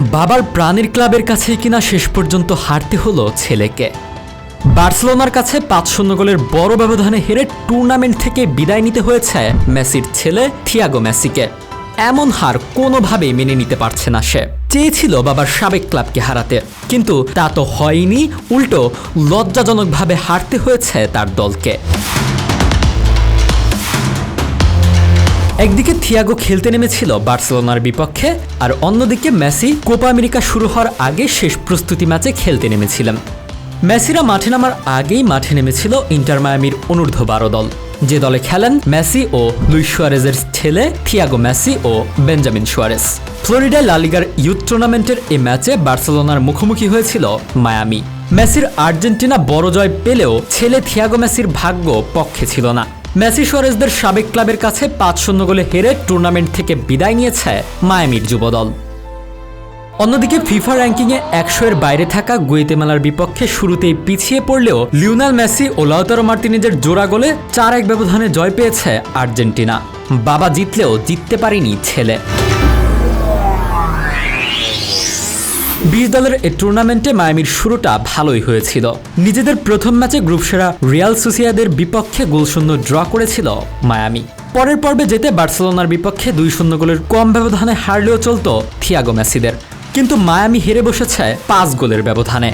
বাবার প্রাণের ক্লাবের কাছে কিনা শেষ পর্যন্ত হারতে হলো ছেলেকে। বার্সেলোনার কাছে পাঁচ শূন্য গোলের বড় ব্যবধানে হেরে টুর্নামেন্ট থেকে বিদায় নিতে হয়েছে মেসির ছেলে থিয়াগো মেসিকে। এমন হার কোনোভাবেই মেনে নিতে পারছে না সে। চেয়েছিল বাবার সাবেক ক্লাবকে হারাতে, কিন্তু তা তো হয়নি, উল্টো লজ্জাজনকভাবে হারতে হয়েছে তার দলকে। একদিকে থিয়াগো খেলতে নেমেছিল বার্সেলোনার বিপক্ষে, আর অন্যদিকে মেসি কোপা আমেরিকা শুরু হওয়ার আগে শেষ প্রস্তুতি ম্যাচে খেলতে নেমেছিলেন। মেসিরা মাঠে নামার আগেই মাঠে নেমেছিল ইন্টার মায়ামির অনূর্ধ্ব বারো দল। যে দলে খেলেন মেসি ও লুইস সুয়ারেজের ছেলে থিয়াগো মেসি ও বেঞ্জামিন সুয়ারেস ফ্লোরিডায় লালিগার ইউথ টুর্নামেন্টের এই ম্যাচে বার্সেলোনার মুখোমুখি হয়েছিল মায়ামি। মেসির আর্জেন্টিনা বড় জয় পেলেও ছেলে থিয়াগো মেসির ভাগ্য পক্ষে ছিল না। মেসি সোয়ারেজদের সাবেক ক্লাবের কাছে পাঁচ শূন্য গোলে হেরে টুর্নামেন্ট থেকে বিদায় নিয়েছে মায়ামির যুবদল। অন্যদিকে ফিফা র্যাঙ্কিংয়ে একশো এর বাইরে থাকা গুয়েতেমালার বিপক্ষে শুরুতেই পিছিয়ে পড়লেও লিওনাল মেসি ও লাউতারো মার্তিনিজের জোড়া গোলে চার এক ব্যবধানে জয় পেয়েছে আর্জেন্টিনা। বাবা জিতলেও জিততে পারেনি ছেলে। বিশ দলের এই টুর্নামেন্টে মায়ামির শুরুটা ভালোই হয়েছিল। নিজেদের প্রথম ম্যাচে গ্রুপ সেরা রিয়াল সুসিয়াদের বিপক্ষে গোলশূন্য ড্র করেছিল মায়ামি। পরের পর্বে যেতে বার্সেলোনার বিপক্ষে দুই শূন্য গোলের কম ব্যবধানে হারলেও চলত থিয়াগো মেসিদের। কিন্তু মায়ামি হেরে বসেছে পাঁচ গোলের ব্যবধানে।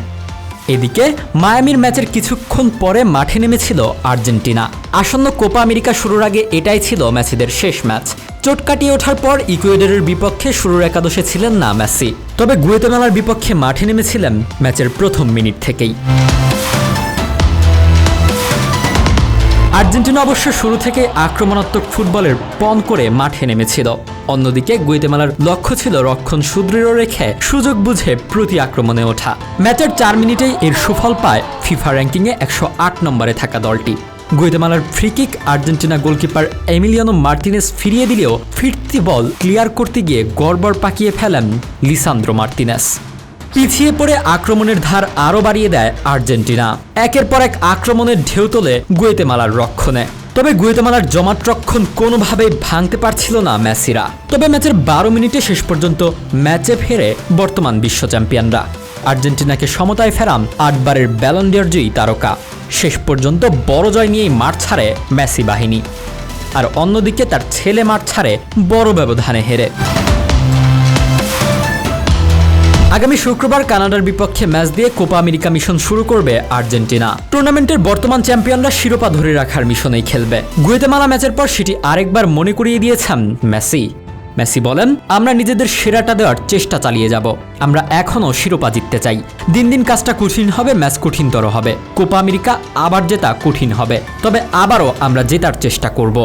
এদিকে, মায়ামির ম্যাচের কিছুক্ষণ পরে মাঠে নেমেছিল আর্জেন্টিনা। আসন্ন কোপা আমেরিকা শুরুর আগে এটাই ছিল মেসিদের শেষ ম্যাচ। চোট কাটিয়ে ওঠার পর ইকুয়েডরের বিপক্ষে শুরুর একাদশে ছিলেন না মেসি। তবে গুয়েতেমালার বিপক্ষে মাঠে নেমেছিলেন ম্যাচের প্রথম মিনিট থেকেই। আর্জেন্টিনা অবশ্য শুরু থেকে আক্রমণাত্মক ফুটবলের পণ করে মাঠে নেমেছিল। অন্যদিকে গুয়েতেমালার লক্ষ্য ছিল রক্ষণ সুদৃঢ় রেখে সুযোগ বুঝে প্রতি আক্রমণে ওঠা। ম্যাচের চার মিনিটেই এর সুফল পায় ফিফা র্যাঙ্কিংয়ে একশো আট নম্বরে থাকা দলটি। গুয়েতেমালার free kick Argentina goalkeeper Emiliano Martinez ফিরিয়ে দিলেও ফিরতি বল ক্লিয়ার করতে গিয়ে গড়বড় পাকিয়ে ফেলেন লিসান্দ্রো মার্টিনেস। পিছিয়ে পড়ে আক্রমণের ধার আরও বাড়িয়ে দেয় আর্জেন্টিনা। একের পর এক আক্রমণের ঢেউ তোলে গুয়েতেমালার রক্ষণে। তবে গুয়েতেমালার জমাট রক্ষণ কোনোভাবেই ভাঙতে পারছিল না মেসিরা। তবে ম্যাচের বারো মিনিটে শেষ পর্যন্ত ম্যাচে ফেরে বর্তমান বিশ্ব চ্যাম্পিয়নরা। আর্জেন্টিনাকে সমতায় ফেরাম আটবারের ব্যালন্ডিয়ার জয়ী তারকা। শেষ পর্যন্ত বড় জয় নিয়েই মাঠ ছাড়ে মেসি বাহিনী। আর অন্যদিকে তার ছেলে মাঠ ছাড়ে বড় ব্যবধানে হেরে। আগামী শুক্রবার কানাডার বিপক্ষে ম্যাচ দিয়ে কোপা আমেরিকা মিশন শুরু করবে আর্জেন্টিনা। টুর্নামেন্টের বর্তমান চ্যাম্পিয়নরা শিরোপা ধরে রাখার মিশনেই খেলবে। গুয়েতেমালা ম্যাচের পর সেটি আরেকবার মনে করিয়ে দিয়েছেন মেসি। মেসি বলেন, আমরা নিজেদের সেরাটা দেওয়ার চেষ্টা চালিয়ে যাব। আমরা এখনও শিরোপা জিততে চাই। দিন দিন কাজটা কঠিন হবে, ম্যাচ কঠিনতর হবে। কোপা আমেরিকা আবার জেতা কঠিন হবে। তবে আবারও আমরা জেতার চেষ্টা করব।